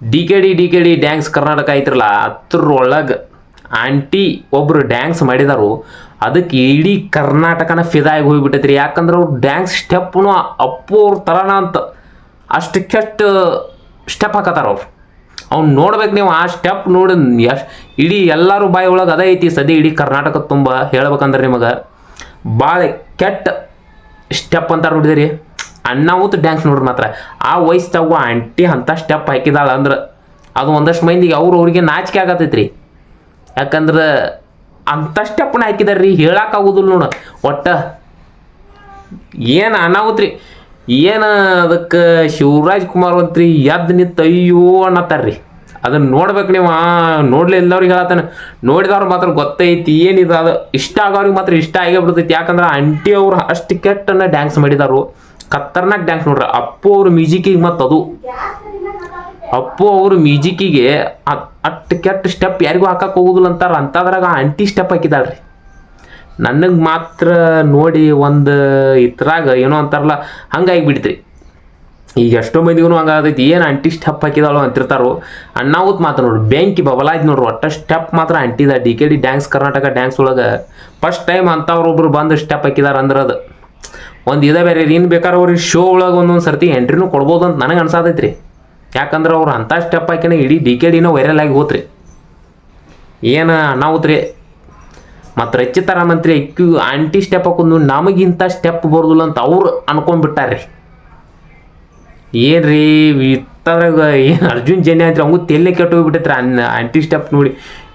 D K D D K D dance Karnataka ಐತ್ರಲ್ಲ. ಅದ್ರೊಳಗೆ aunty ಒಬ್ರು dance ಮಾಡಿದಾರು. ಅದಕ್ಕೆ ಇಡೀ ಕರ್ನಾಟಕನ ಫಿದಾಗಿ ಹೋಗ್ಬಿಟ್ಟೈತ್ರಿ. ಯಾಕಂದ್ರೆ ಅವ್ರು ಡ್ಯಾನ್ಸ್ ಸ್ಟೆಪ್ನು ಅಪ್ಪೋರ್ ಥರನ ಅಂತ. ಅಷ್ಟು ಕೆಟ್ಟ ಸ್ಟೆಪ್ ಹಾಕತ್ತಾರ ಅವ್ರು. ಅವ್ನು ನೋಡ್ಬೇಕು ನೀವು ಆ ಸ್ಟೆಪ್ ನೋಡಿ ಎಷ್ಟು ಇಡೀ ಎಲ್ಲರೂ ಬಾಯಿ ಒಳಗೆ ಅದೇ ಐತಿ. ಸದ್ಯ ಇಡೀ ಕರ್ನಾಟಕ ತುಂಬ ಹೇಳ್ಬೇಕಂದ್ರೆ ನಿಮಗೆ. ಭಾಳ ಕೆಟ್ಟ ಸ್ಟೆಪ್ ಅಂತ ನೋಡಿದಿರಿ. ಅಣ್ಣಾವತ್ತು ಡ್ಯಾನ್ಸ್ ನೋಡ್ರಿ ಮಾತ್ರ. ಆ ವಯಸ್ಸಾಗ ಆಂಟಿ ಅಂತ ಸ್ಟೆಪ್ ಹಾಕಿದಾಳ ಅಂದ್ರೆ ಅದು ಒಂದಷ್ಟು ಮಂದಿಗೆ ಅವ್ರು ಅವ್ರಿಗೆ ನಾಚಿಕೆ ಆಗತೈತ್ರಿ. ಯಾಕಂದ್ರೆ ಅಂಥ ಸ್ಟೆಪ್ನ ಹಾಕಿದಾರ್ರಿ ಹೇಳಕ್ಕಾಗೋದಿಲ್ಲ ನೋಡು. ಒಟ್ಟ ಏನು ಅನಾಹುತ್ರಿ ಏನು ಅದಕ್ಕೆ ಶಿವರಾಜ್ ಕುಮಾರ್ ಅಂತ್ರಿ ಎದ್ದು ನಿಂತು ಅಯ್ಯೋ ಅನ್ನತ್ತಾರ್ರಿ. ಅದನ್ನ ನೋಡ್ಬೇಕು ನೀವು ನೋಡ್ಲಿ ಎಲ್ಲವ್ರಿಗೆ ಹೇಳತ್ತಾನೆ. ನೋಡಿದವ್ರು ಮಾತ್ರ ಗೊತ್ತೈತಿ ಏನಿದೆ ಅದು. ಇಷ್ಟ ಆಗೋರಿಗೆ ಮಾತ್ರ ಇಷ್ಟ ಆಗೇ ಬಿಡ್ತೈತಿ ಯಾಕಂದ್ರೆ ಆಂಟಿ ಅವ್ರು ಅಷ್ಟು ಕೆಟ್ಟನ್ನು ಡ್ಯಾನ್ಸ್ ಮಾಡಿದಾರು. ಖತರ್ನಾಕ್ ಡ್ಯಾನ್ಸ್ ನೋಡ್ರಿ. ಅಪ್ಪು ಅವ್ರ ಮ್ಯೂಸಿಕಿಗೆ ಮತ್ತು ಅದು. ಅಪ್ಪು ಅವ್ರ ಮ್ಯೂಸಿಕಿಗೆ ಅಷ್ಟು ಕೆಟ್ಟ ಸ್ಟೆಪ್ ಯಾರಿಗೂ ಹಾಕಕ್ಕೆ ಹೋಗುದಿಲ್ಲ ಅಂತಾರೆ. ಅಂತದ್ರಾಗ ಆಂಟಿ ಸ್ಟೆಪ್ ಹಾಕಿದಾಳ್ರಿ ನನಗೆ ಮಾತ್ರ ನೋಡಿ ಒಂದು ಇದ್ರಾಗ ಏನೋ ಅಂತಾರಲ್ಲ ಹಂಗಾಗಿ ಬಿಡ್ತ್ರಿ ಈಗ ಎಷ್ಟೋ ಮಂದಿಗೂ ಹಂಗಾಗತೈತಿ ಏನು ಅಂಟಿ ಸ್ಟೆಪ್ ಹಾಕಿದಾಳು ಅಂತಿರ್ತಾರೋ. ಅಣ್ಣಾವತ್ ಮಾತ್ರ ನೋಡ್ರಿ ಬೆಂಕಿ ಬಬಲಾಯ್ತು ನೋಡ್ರಿ. ಒಟ್ಟ ಸ್ಟೆಪ್ ಮಾತ್ರ ಅಂಟಿದ D K D dance Karnataka dance ಒಳಗೆ ಫಸ್ಟ್ ಟೈಮ್ ಅಂಥವ್ರೊಬ್ರು ಬಂದು ಸ್ಟೆಪ್ ಹಾಕಿದಾರ ಅಂದ್ರೆ ಅದು. ಒಂದು ಇದೇ ಬೇರೆ ಇನ್ನು ಬೇಕಾದ್ರೆ ಅವ್ರಿಗೆ ಶೋ ಒಳಗೆ ಒಂದೊಂದು ಸರ್ತಿ ಎಂಟ್ರಿನೂ ಕೊಡ್ಬೋದು ಅಂತ ನನಗೆ ಅನ್ಸಾತೈತ್ರಿ. ಯಾಕಂದ್ರೆ ಅವ್ರು ಅಂಥ ಸ್ಟೆಪ್ ಹಾಕಿನ ಇಡೀ ಡಿ ಕೆ ಡಿನ ವೈರಲ್ ಆಗಿ ಹೋತ್ರಿ. ಏನು ಅನಾಹುತ್ ರೀ ಮತ್ತು ರಚಿತಾರ ಮಂತ್ರಿ ಇಕ್ಕು ಆಂಟಿ ಸ್ಟೆಪ್ ಹಾಕೊಂಡು ನಮಗಿಂತ ಸ್ಟೆಪ್ ಬರೋದಿಲ್ಲ ಅಂತ ಅವ್ರು ಅನ್ಕೊಂಡ್ಬಿಟ್ಟಾರ್ರಿ ಏನ್ರಿ ಇತ್ತದ್ರಾಗ ಏನು ಅರ್ಜುನ್ ಜನ್ಯ ಅಂತ ಅವಂಗೂ ತೆಲ್ಲೆ ಕೆಟ್ಟು ಹೋಗ್ಬಿಟ್ಟೈತ್ರಿ ಅನ್ ಆಂಟಿ ಸ್ಟೆಪ್ ನೋಡಿ.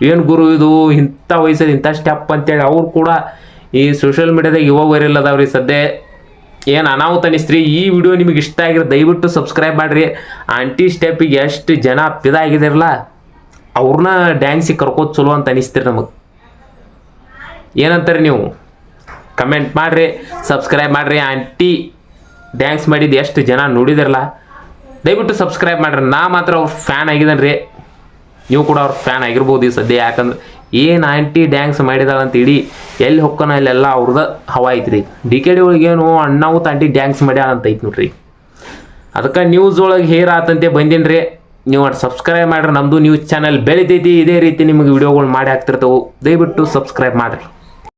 ಏನು ಗುರು ಇದು, ಇಂಥ ವಯಸ್ಸಲ್ಲಿ ಇಂಥ ಸ್ಟೆಪ್ ಅಂತೇಳಿ ಅವ್ರು ಕೂಡ ಈ ಸೋಷಿಯಲ್ ಮೀಡ್ಯಾದಾಗ ಯುವ ವೈರಲ್ ಅದಾವ್ರಿ ಸದ್ಯ. ಏನು ಅನಾಹುತ ಅನಿಸ್ತ್ರಿ ಈ ವಿಡಿಯೋ ನಿಮಗೆ ಇಷ್ಟ ಆಗಿರೋ ದಯವಿಟ್ಟು ಸಬ್ಸ್ಕ್ರೈಬ್ ಮಾಡಿರಿ. ಆಂಟಿ ಸ್ಟೆಪ್ಪಿಗೆ ಎಷ್ಟು ಜನ ಪಿದಾಗಿದಿರಲ್ಲ ಅವ್ರನ್ನ ಡ್ಯಾನ್ಸಿಗೆ ಕರ್ಕೋದು ಚಲೋ ಅಂತ ಅನಿಸ್ತೀರಿ ನಮಗೆ. ಏನಂತಾರೆ ನೀವು? ಕಮೆಂಟ್ ಮಾಡಿರಿ ಸಬ್ಸ್ಕ್ರೈಬ್ ಮಾಡಿರಿ. ಆಂಟಿ ಡ್ಯಾನ್ಸ್ ಮಾಡಿದ್ದು ಎಷ್ಟು ಜನ ನೋಡಿದಿರಲ್ಲ, ದಯವಿಟ್ಟು ಸಬ್ಸ್ಕ್ರೈಬ್ ಮಾಡಿರಿ. ನಾ ಮಾತ್ರ ಅವ್ರ ಫ್ಯಾನ್ ಆಗಿದ್ದೇನೆ ರೀ ನೀವು ಕೂಡ ಅವ್ರ ಫ್ಯಾನ್ ಆಗಿರ್ಬೋದು ಈ ಸದ್ಯ. ಯಾಕಂದ್ರೆ ಏನು ಆಂಟಿ ಡ್ಯಾನ್ಸ್ ಮಾಡಿದಾಳ ಅಂತ ಇಡೀ ಎಲ್ಲಿ ಹೊಕ್ಕನ ಅಲ್ಲೆಲ್ಲ ಅವ್ರದ್ದು ಹವಾ ಐತ್ರಿ. ಡಿ ಕೆ ಡಿ ಒಳಗೇನು ತಾಂಟಿ ಆಂಟಿ ಡ್ಯಾನ್ಸ್ ಮಾಡ್ಯಾಳ ಅಂತ ಐತಿ ನೋಡ್ರಿ. ಅದಕ್ಕೆ ನ್ಯೂಸ್ ಒಳಗೆ ಹೇರ್ ಆತಂತೆ ಬಂದಿನಿ ರೀ. ನೀವು ಅಟ್ ಸಬ್ಸ್ಕ್ರೈಬ್ ಮಾಡ್ರಿ ನಮ್ಮದು ನ್ಯೂಸ್ ಚಾನಲ್ ಬೆಳಿತೈತಿ, ಇದೇ ರೀತಿ ನಿಮಗೆ ವಿಡಿಯೋಗಳು ಮಾಡಿ ಹಾಕ್ತಿರ್ತವೆ. ದಯವಿಟ್ಟು ಸಬ್ಸ್ಕ್ರೈಬ್ ಮಾಡಿರಿ.